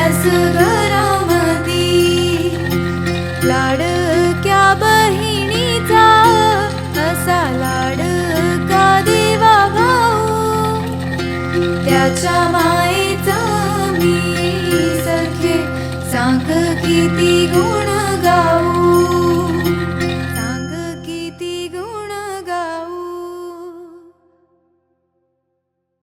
दिला गॅस घरामधी लाडक्या बहिणीचा? असा लाडका देवा भाऊ? त्याच्या मायेचा मी सखे सांग किती गुण